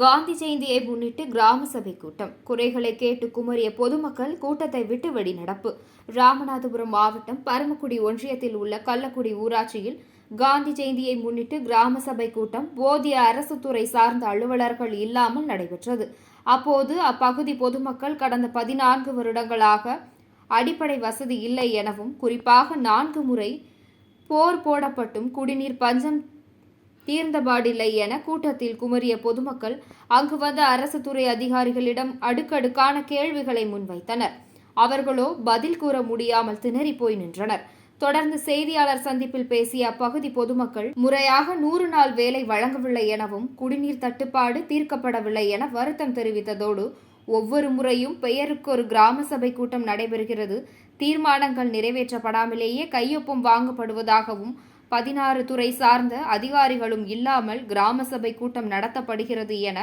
காந்தி ஜெயந்தியை முன்னிட்டு கிராம சபை கூட்டம். குறைகளை கேட்டு குமரிய பொதுமக்கள் கூட்டத்தை விட்டு வெளிநடப்பு. ராமநாதபுரம் மாவட்டம் பரமக்குடி ஒன்றியத்தில் உள்ள கள்ளக்குடி ஊராட்சியில் காந்தி ஜெயந்தியை முன்னிட்டு கிராம சபை கூட்டம் போதிய அரசு துறை சார்ந்த அலுவலர்கள் இல்லாமல் நடைபெற்றது. அப்போது அப்பகுதி பொதுமக்கள் கடந்த பதினான்கு வருடங்களாக அடிப்படை வசதி இல்லை எனவும் குறிப்பாக நான்கு முறை போர் போடப்பட்டும் குடிநீர் பஞ்சம் தீர்ந்தபாடில்லை என கூட்டத்தில் குமரிய பொதுமக்கள் அங்கு வந்த அரசு துறை அதிகாரிகளிடம் அடுக்கடுக்கான கேள்விகளை முன்வைத்தனர். அவர்களோ பதில் கூற முடியாமல் திணறி போய் நின்றனர். தொடர்ந்து செய்தியாளர் சந்திப்பில் பேசிய அப்பகுதி பொதுமக்கள் முறையாக நூறு நாள் வேலை வழங்கவில்லை எனவும் குடிநீர் தட்டுப்பாடு தீர்க்கப்படவில்லை என வருத்தம் தெரிவித்ததோடு ஒவ்வொரு முறையும் பெயருக்கு ஒரு கிராம சபை கூட்டம் நடைபெறுகிறது. தீர்மானங்கள் நிறைவேற்றப்படாமலேயே கையொப்பம் வாங்கப்படுவதாகவும் பதினாறு துறை சார்ந்த அதிகாரிகளும் இல்லாமல் கிராம சபை கூட்டம் நடத்தப்படுகிறது என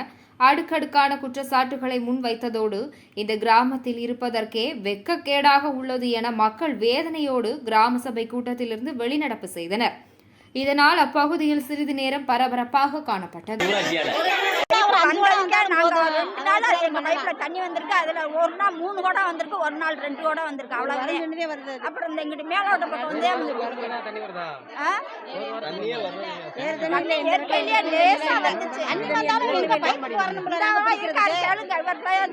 அடுக்கடுக்கான குற்றச்சாட்டுகளை முன்வைத்ததோடு இந்த கிராமத்தில் இருப்பதற்கே வெட்கக்கேடாக உள்ளது என மக்கள் வேதனையோடு கிராம சபை கூட்டத்திலிருந்து வெளிநடப்பு செய்தனர். இதனால் அப்பகுதியில் சிறிது நேரம் பரபரப்பாக காணப்பட்டது. நாள் எங்க பைப்ல தண்ணி வந்திருக்கு அதுல ஒரு நாள் மூணு குடம் வந்திருக்கு ஒரு நாள் ரெண்டு குடம் வந்திருக்கு அவ்வளவுதான். அப்புறம் இந்த இங்கிட்டு மேலோட்ட பக்கம் வந்தே இயற்கையிலேயே லேசா வந்துச்சு.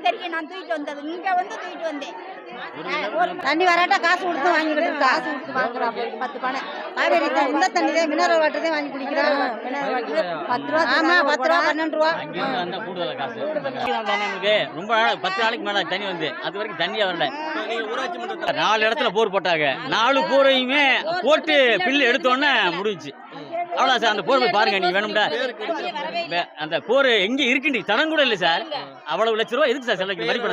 தெரியும் நான் தூக்கிட்டு வந்தது இங்க வந்து தூக்கிட்டு வந்தேன் ஒரு தண்ணி வராட்டா காசு கொடுத்து வாங்கிக்கிட்டு காசு கொடுத்து வாங்குறோம் பத்து பணம். காவேரி இந்த தண்ணி தான் மினரல் வாட்டர் தான் வாங்கி குடிக்கிறோம் பத்து ரூபா ஆமா பத்து ரூபா பன்னெண்டு ரூபா. ரொம்ப நாள் பத்து நாளைக்கு மேல தண்ணி வந்து. அது வரைக்கும் தண்ணியே வரல. நாலு இடத்துல போர் போட்டாங்க. நாலு போரையுமே போட்டு பில்லு எடுத்த உடனே முடிஞ்சுச்சு. அவ்வளோ சார் அந்த போர் போய் பாருங்க நீங்க வேணும்டா. அந்த போர் எங்க இருக்குன்னு தடம் கூட இல்லை சார். அவ்வளவு லட்ச ரூபா எதுக்கு சார் செலவு பணத்தை?